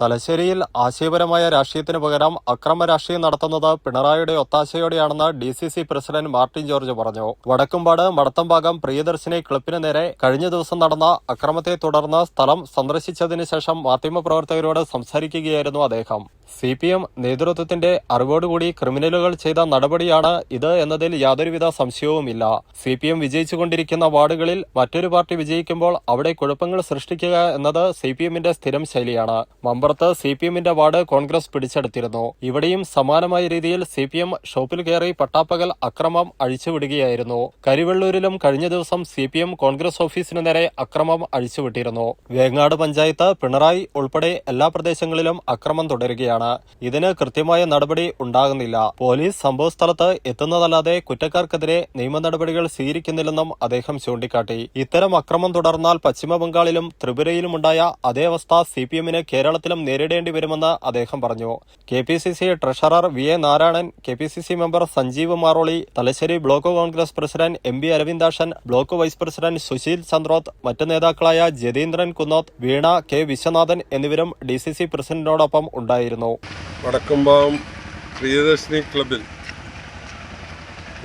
തലശ്ശേരിയിൽ ആശയപരമായ രാഷ്ട്രീയത്തിന് പകരം അക്രമ രാഷ്ട്രീയം നടത്തുന്നത് പിണറായിയുടെ ഒത്താശയോടെയാണെന്ന് D C C president Martin George പറഞ്ഞു. വടക്കുംപാട് മടത്തംഭാഗം പ്രിയദർശിനി ക്ലിപ്പിന് നേരെ കഴിഞ്ഞ ദിവസം നടന്ന അക്രമത്തെ തുടർന്ന് സ്ഥലം സന്ദർശിച്ചതിന് ശേഷം മാധ്യമപ്രവർത്തകരോട് സംസാരിക്കുകയായിരുന്നു അദ്ദേഹം. സി പി എം നേതൃത്വത്തിന്റെ അറിവോടുകൂടി ക്രിമിനലുകൾ ചെയ്ത നടപടിയാണ് ഇത് എന്നതിൽ യാതൊരുവിധ സംശയവുമില്ല. സി പി എം വിജയിച്ചുകൊണ്ടിരിക്കുന്ന വാർഡുകളിൽ മറ്റൊരു പാർട്ടി വിജയിക്കുമ്പോൾ അവിടെ കുഴപ്പങ്ങൾ സൃഷ്ടിക്കുക എന്നത് സി പി എമ്മിന്റെ സ്ഥിരം ശൈലിയാണ്. മമ്പറത്ത് സി പി എമ്മിന്റെ വാർഡ് കോൺഗ്രസ് പിടിച്ചെടുത്തിരുന്നു. ഇവിടെയും സമാനമായ രീതിയിൽ സി പി എം ഷോപ്പിൽ കയറി പട്ടാപ്പകൽ അക്രമം അഴിച്ചുവിടുകയായിരുന്നു. കരിവെള്ളൂരിലും കഴിഞ്ഞ ദിവസം സി പി എം കോൺഗ്രസ് ഓഫീസിനു നേരെ അക്രമം അഴിച്ചുവിട്ടിരുന്നു. വേങ്ങാട് പഞ്ചായത്ത് പിണറായി ഉൾപ്പെടെ എല്ലാ പ്രദേശങ്ങളിലും അക്രമം തുടരുകയാണ്. ഇതിന് കൃത്യമായ നടപടി ഉണ്ടാകുന്നില്ല. പോലീസ് സംഭവസ്ഥലത്ത് എത്തുന്നതല്ലാതെ കുറ്റക്കാർക്കെതിരെ നിയമ നടപടികൾ സ്വീകരിക്കുന്നില്ലെന്നും അദ്ദേഹം ചൂണ്ടിക്കാട്ടി. ഇത്തരം അക്രമം തുടർന്നാൽ പശ്ചിമബംഗാളിലും ത്രിപുരയിലുമുണ്ടായ അതേ അവസ്ഥ സി പി എമ്മിന് കേരളത്തിലും നേരിടേണ്ടി വരുമെന്ന് അദ്ദേഹം പറഞ്ഞു. K P C C treasurer V A Narayanan K P C C member Sanjeev Maroli Thalassery block Congress president M B Aravindakshan block vice president Susheel Chandroth മറ്റ് നേതാക്കളായ ജതീന്ദ്രൻ കുന്നോത്ത് വീണ കെ വിശ്വനാഥൻ എന്നിവരും ഡി സി സി പ്രസിഡന്റിനോടൊപ്പം ഉണ്ടായിരുന്നു. വടക്കുംപാവം പ്രിയദർശിനി ക്ലബിൽ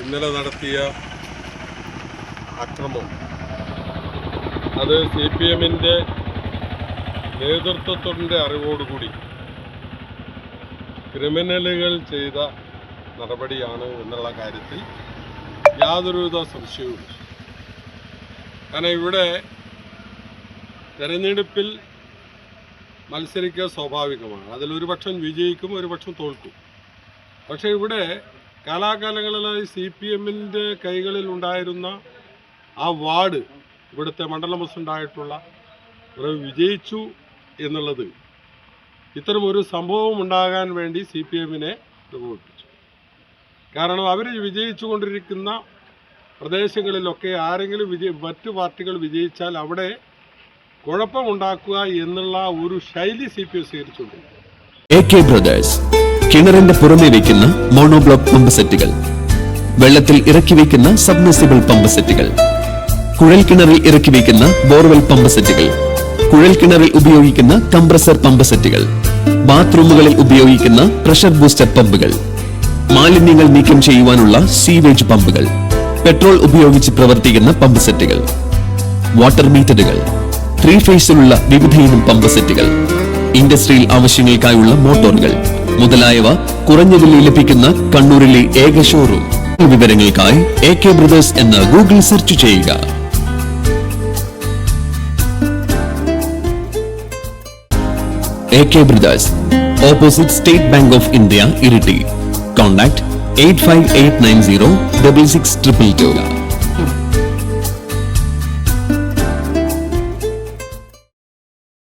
ഇന്നലെ നടത്തിയ അക്രമം. അത് C P എമ്മിന്റെ നേതൃത്വത്തിന്റെ അറിവോടുകൂടി ക്രിമിനലുകൾ ചെയ്ത നടപടിയാണ് എന്നുള്ള കാര്യത്തിൽ യാതൊരുവിധ സംശയവും കാരണം ഇവിടെ തെരഞ്ഞെടുപ്പിൽ മത്സരിക്കുക സ്വാഭാവികമാണ്. അതിലൊരു പക്ഷം വിജയിക്കും ഒരു പക്ഷം തോൽക്കും. പക്ഷേ ഇവിടെ കാലാകാലങ്ങളിലായി സി പി എമ്മിന്റെ കൈകളിൽ ഉണ്ടായിരുന്ന ആ വാർഡ് ഇവിടുത്തെ മണ്ഡലം പ്രസിഡന്റായിട്ടുള്ള വിജയിച്ചു എന്നുള്ളത് ഇത്തരം ഒരു സംഭവം ഉണ്ടാകാൻ വേണ്ടി സി പി എമ്മിനെ പ്രകോപിപ്പിച്ചു. കാരണം അവർ വിജയിച്ചു കൊണ്ടിരിക്കുന്ന പ്രദേശങ്ങളിലൊക്കെ ആരെങ്കിലും വിജയ മറ്റു പാർട്ടികൾ വിജയിച്ചാൽ അവിടെ കുഴപ്പമുണ്ടാക്കുക എന്നുള്ള ഒരു ശൈലി സി പി എസ് സ്വീകരിച്ചുകൊണ്ടിരിക്കും ബ്രദേഴ്സ് കിണറിന്റെ പുറമെ വയ്ക്കുന്ന മോണോബ്ലോക്ക് പമ്പ് സെറ്റുകൾ വെള്ളത്തിൽ ഇറക്കി വയ്ക്കുന്ന സബ്മെർസിബിൾ പമ്പ് സെറ്റുകൾ കുഴൽ കിണറിൽ ഇറക്കി വയ്ക്കുന്ന ബോർവെൽ പമ്പ് സെറ്റുകൾ കുഴൽ കിണറിൽ ഉപയോഗിക്കുന്ന കംപ്രസർ പമ്പ് സെറ്റുകൾ ബാത്റൂമുകളിൽ ഉപയോഗിക്കുന്ന പ്രഷർ ബൂസ്റ്റർ പമ്പുകൾ മാലിന്യങ്ങൾ നീക്കം ചെയ്യുവാനുള്ള സീവേജ് പമ്പുകൾ പെട്രോൾ ഉപയോഗിച്ച് പ്രവർത്തിക്കുന്ന പമ്പ് സെറ്റുകൾ വാട്ടർ മീറ്ററുകൾ ത്രീ ഫേസിലുള്ള വിവിധയിനം പമ്പ് സെറ്റുകൾ ഇൻഡസ്ട്രിയൽ ആവശ്യങ്ങൾക്കായുള്ള മോട്ടോറുകൾ മുതലായവ കുറഞ്ഞ വിലയിൽ ലഭിക്കുന്ന കണ്ണൂരിലെ ഏക ഷോറൂം വിവരങ്ങൾക്കായി എ കെ ബ്രദേഴ്സ് എന്ന് ഗൂഗിൾ സെർച്ച് ചെയ്യുക. Brothers opposite State Bank of India Iritty. Contact eight five eight nine zero double six triple two.